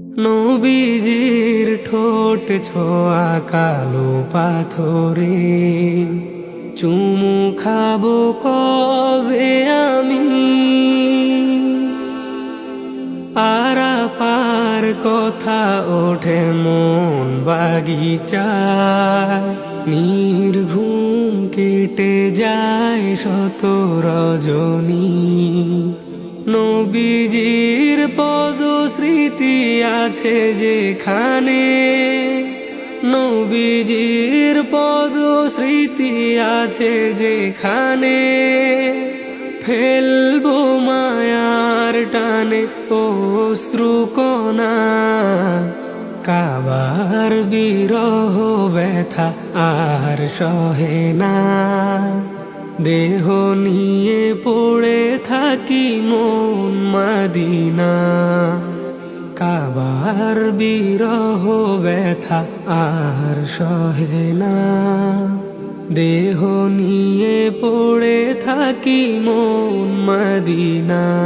নবীজির ঠোঁট ছোঁয়া কালো পাথরে। চুমু খাব কবে আমি? আরাফার কথা ওঠে মন বাগিচায়। নির্ঘুম কেটে যায় শত রজনী। নবীজির পদ স্মৃতি আছে যেখানে নবীজির পদ স্মৃতি আছে যেখানে ফেলব মায়ার টানে অশ্রুকণা কাবার বিরহ ব্যথা আর সহে না। দেহ নিয়ে পড়ে থাকি মন মাদিনা। কাবার বিরহ ব্যথা আর সহে না। দেহ নিয়ে পড়ে থাকি মন মদিনা।